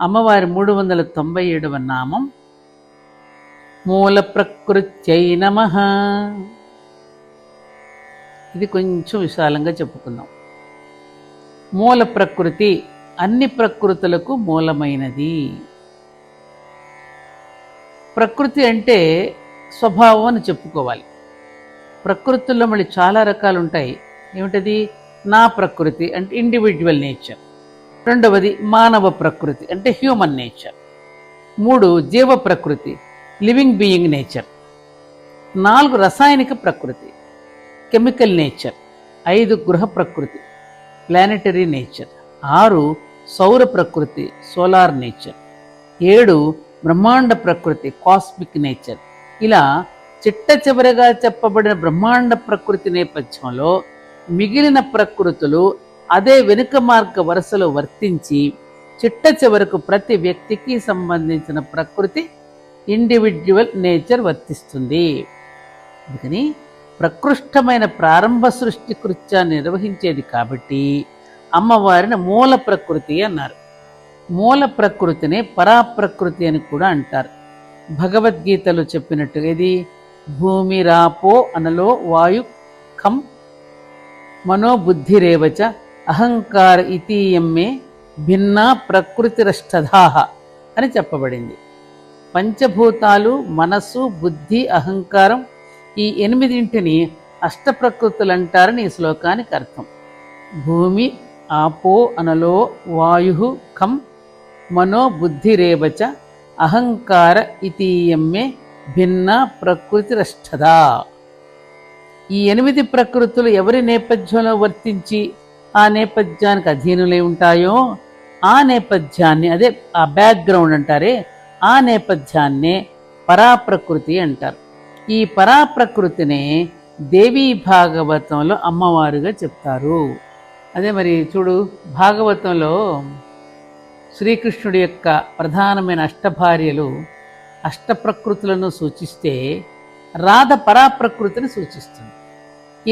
అమ్మవారి మూడు వందల తొంభై ఏడవ నామం. మూల ప్రకృత్యై నమ. ఇది కొంచెం విశాలంగా చెప్పుకుందాం. మూల ప్రకృతి అన్ని ప్రకృతులకు మూలమైనది. ప్రకృతి అంటే స్వభావం అని చెప్పుకోవాలి. ప్రకృతుల్లో మళ్ళీ చాలా రకాలు ఉంటాయి ఏమిటది? నా ప్రకృతి అంటే ఇండివిజువల్ నేచర్ రెండవది మానవ ప్రకృతి అంటే హ్యూమన్ నేచర్ మూడు జీవ ప్రకృతి లివింగ్ బీయింగ్ నేచర్ నాలుగు రసాయనిక ప్రకృతి కెమికల్ నేచర్ ఐదు గృహ ప్రకృతి ప్లానెటరీ నేచర్ ఆరు సౌర ప్రకృతి సోలార్ నేచర్ ఏడు బ్రహ్మాండ ప్రకృతి కాస్మిక్ నేచర్ ఇలా చిట్ట చివరిగా చెప్పబడిన బ్రహ్మాండ ప్రకృతి నేపథ్యంలో మిగిలిన ప్రకృతులు అదే వెనుక మార్గ వరుసలో వర్తించి చిట్ట చివరకు ప్రతి వ్యక్తికి సంబంధించిన ప్రకృతి ఇండివిజువల్ నేచర్ వర్తిస్తుంది. అందుకని ప్రకృష్టమైన ప్రారంభ సృష్టి కృత్యాన్ని నిర్వహించేది కాబట్టి అమ్మవారిని మూల ప్రకృతి అన్నారు. మూల ప్రకృతిని పరాప్రకృతి అని కూడా అంటారు. భగవద్గీతలో చెప్పినట్టుగా ఇది భూమి రాపో అనలో వాయు మనోబుద్ధి మనోబుద్ధిరేవచ అహంకార ఇతీయమ్మే భిన్న ప్రకృతిరష్టధాహ అని చెప్పబడింది. పంచభూతాలు మనస్సు బుద్ధి అహంకారం ఈ ఎనిమిదింటిని అష్టప్రకృతులు అంటారని ఈ శ్లోకానికి అర్థం. భూమి ఆపో అనలో వాయు ఖం మనో బుద్ధిరేవచ అహంకార ఇతీయమ్మే భిన్న ప్రకృతిరష్టదా ఈ ఎనిమిది ప్రకృతులు ఎవరి నేపథ్యంలో వర్తించి ఆ నేపథ్యానికి అధీనులై ఉంటాయో ఆ నేపథ్యాన్ని అదే ఆ బ్యాక్గ్రౌండ్ అంటారే ఆ నేపథ్యాన్నే పరాప్రకృతి అంటారు. ఈ పరాప్రకృతినే దేవీ భాగవతంలో అమ్మవారుగా చెప్తారు. అదే మరి చూడు భాగవతంలో శ్రీకృష్ణుడి యొక్క ప్రధానమైన అష్టభార్యలు అష్టప్రకృతులను సూచిస్తే రాధ పరాప్రకృతిని సూచిస్తుంది.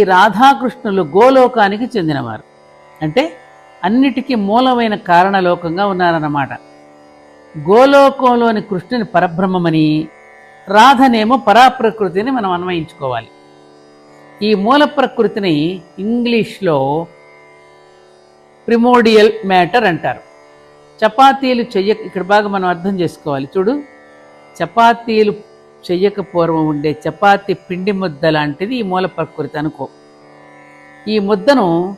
ఈ రాధాకృష్ణులు గోలోకానికి చెందినవారు. అంటే అన్నిటికీ మూలమైన కారణలోకంగా ఉన్నారన్నమాట. గోలోకంలోని కృష్ణుని పరబ్రహ్మమని రాధనేమో పరాప్రకృతిని మనం అన్వయించుకోవాలి. ఈ మూల ప్రకృతిని ఇంగ్లీష్లో ప్రిమోడియల్ మ్యాటర్ అంటారు. చపాతీలు చెయ్య ఇక్కడ బాగా మనం అర్థం చేసుకోవాలి. చూడు చపాతీలు చెయ్యక పూర్వం ఉండే చపాతీ పిండి ముద్ద లాంటిది ఈ మూల ప్రకృతి అనుకో. ఈ ముద్దను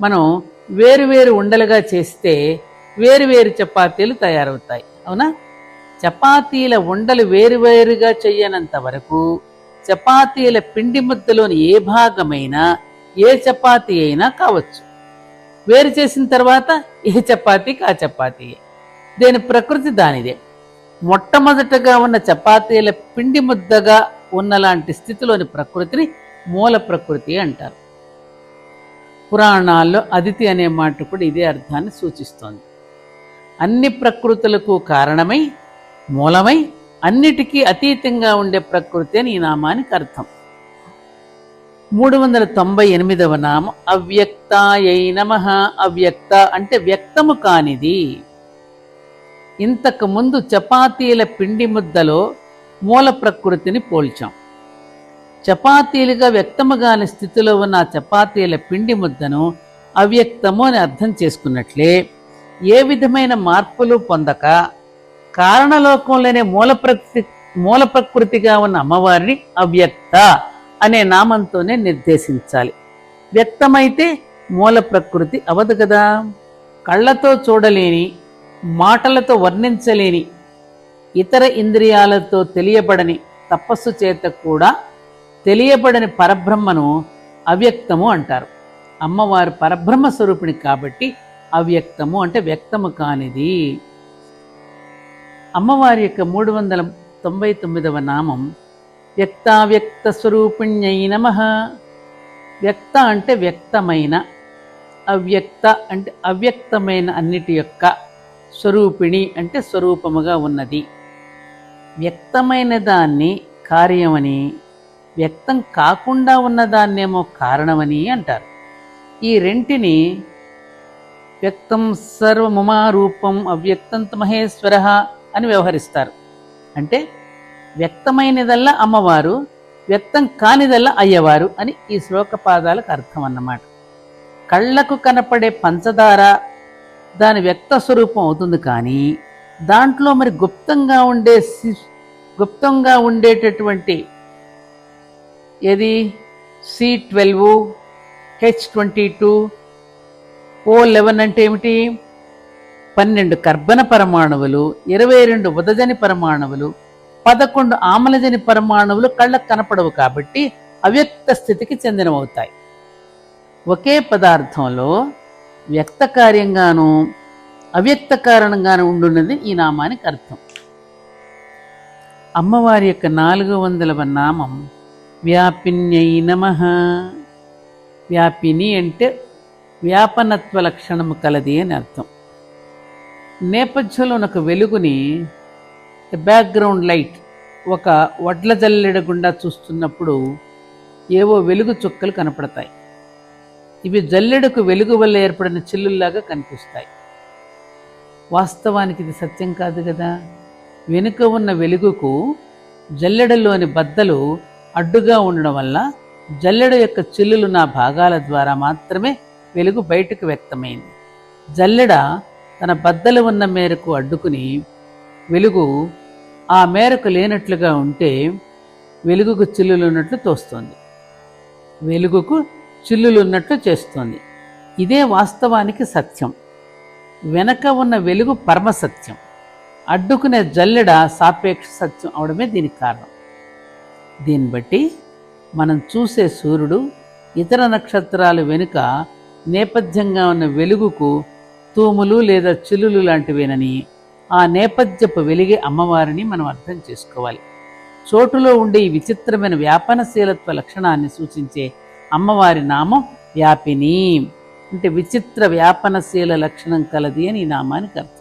మనం వేరువేరు ఉండలుగా చేస్తే వేరువేరు చపాతీలు తయారవుతాయి. అవునా? చపాతీల ఉండలు వేరువేరుగా చేయనంత వరకు చపాతీల పిండి ముద్దలోని ఏ భాగమైనా ఏ చపాతీ అయినా కావచ్చు. వేరు చేసిన తర్వాత ఏ చపాతీకి ఆ చపాతీ. దేని ప్రకృతి దానిదే. మొట్టమొదటగా ఉన్న చపాతీల పిండి ముద్దగా ఉన్నలాంటి స్థితిలోని ప్రకృతిని మూల ప్రకృతి అంటారు. పురాణాల్లో అదితి అనే మాట కూడా ఇదే అర్థాన్ని సూచిస్తోంది. అన్ని ప్రకృతులకు కారణమై మూలమై అన్నిటికీ అతీతంగా ఉండే ప్రకృతి అని ఈ నామానికి అర్థం. మూడు వందల తొంభై ఎనిమిదవ నామం అవ్యక్తాయై నమ. అవ్యక్త అంటే వ్యక్తము కానిది. ఇంతకు ముందు చపాతీల పిండి ముద్దలో మూల ప్రకృతిని పోల్చాం. చపాతీలుగా వ్యక్తము కాని స్థితిలో ఉన్న చపాతీల పిండి ముద్దను అవ్యక్తము అని అర్థం చేసుకున్నట్లే ఏ విధమైన మార్పులు పొందక కారణలోకంలోనే మూల ప్రకృతి మూల ప్రకృతిగా ఉన్న అమ్మవారిని అవ్యక్త అనే నామంతోనే నిర్దేశించాలి. వ్యక్తమైతే మూల ప్రకృతి అవదు కదా. కళ్ళతో చూడలేని మాటలతో వర్ణించలేని ఇతర ఇంద్రియాలతో తెలియబడని తపస్సు చేత కూడా తెలియబడని పరబ్రహ్మను అవ్యక్తము అంటారు. అమ్మవారు పరబ్రహ్మ స్వరూపిణి కాబట్టి అవ్యక్తము అంటే వ్యక్తము కానిది. అమ్మవారి యొక్క మూడు వందల తొంభై తొమ్మిదవ నామం వ్యక్తావ్యక్త స్వరూపిణ్యై నమ. వ్యక్త అంటే వ్యక్తమైన అవ్యక్త అంటే అవ్యక్తమైన అన్నిటి యొక్క స్వరూపిణి అంటే స్వరూపముగా ఉన్నది. వ్యక్తమైన దాన్ని కార్యమని వ్యక్తం కాకుండా ఉన్నదాన్నేమో కారణమని అంటారు. ఈ రెంటిని వ్యక్తం సర్వముమారూపం అవ్యక్తంత మహేశ్వర అని వ్యవహరిస్తారు. అంటే వ్యక్తమైనదల్లా అమ్మవారు వ్యక్తం కానిదల్లా అయ్యవారు అని ఈ శ్లోక పాదాలకు అర్థం అన్నమాట. కళ్ళకు కనపడే పంచదార దాని వ్యక్త స్వరూపం అవుతుంది కానీ దాంట్లో మరి గుప్తంగా ఉండే గుప్తంగా ఉండేటటువంటి ఏది? C twelve H twenty two O eleven అంటే ఏమిటి? పన్నెండు కర్బన పరమాణువులు ఇరవై రెండు ఉదజని పరమాణువులు పదకొండు ఆమ్లజని పరమాణువులు కళ్ళకు కనపడవు కాబట్టి అవ్యక్త స్థితికి చెందినవవుతాయి ఒకే పదార్థంలో వ్యక్త కార్యంగాను అవ్యక్త కారణంగాను ఉండున్నది ఈ నామానికి అర్థం. అమ్మవారి యొక్క నాలుగు వందలవ నామం. వ్యాపిన్యై నమ. వ్యాపిని అంటే వ్యాపనత్వ లక్షణము కలది అని అర్థం. నేపథ్యంలో ఒక వెలుగుని బ్యాక్గ్రౌండ్ లైట్ ఒక వడ్ల జల్లెడ గుండా చూస్తున్నప్పుడు ఏవో వెలుగు చుక్కలు కనపడతాయి. ఇవి జల్లెడకు వెలుగు వల్ల ఏర్పడిన చిల్లుల్లాగా కనిపిస్తాయి. వాస్తవానికి ఇది సత్యం కాదు కదా? వెనుక ఉన్న వెలుగుకు జల్లెడలోని బద్దలు అడ్డుగా ఉండడం వల్ల జల్లెడ యొక్క చిల్లులు నా భాగాల ద్వారా మాత్రమే వెలుగు బయటకు వ్యక్తమైంది. జల్లెడ తన బద్దలు ఉన్న మేరకు అడ్డుకుని వెలుగు ఆ మేరకు లేనట్లుగా ఉంటే వెలుగుకు చిల్లులు ఉన్నట్లు తోస్తుంది. వెలుగుకు చిల్లులు ఉన్నట్లు చేస్తుంది. ఇదే వాస్తవానికి సత్యం. వెనక ఉన్న వెలుగు పరమసత్యం అడ్డుకునే జల్లెడ సాపేక్ష సత్యం అవడమే దీనికి కారణం. దీన్ని బట్టి మనం చూసే సూర్యుడు ఇతర నక్షత్రాలు వెనుక నేపథ్యంగా ఉన్న వెలుగుకు తూములు లేదా చిల్లులు లాంటివేనని ఆ నేపథ్యపు వెలిగే అమ్మవారిని మనం అర్థం చేసుకోవాలి. చోటులో ఉండే ఈ విచిత్రమైన వ్యాపనశీలత్వ లక్షణాన్ని సూచించే అమ్మవారి నామం వ్యాపిని. అంటే విచిత్ర వ్యాపనశీల లక్షణం కలది అని ఈ నామానికి అర్థం.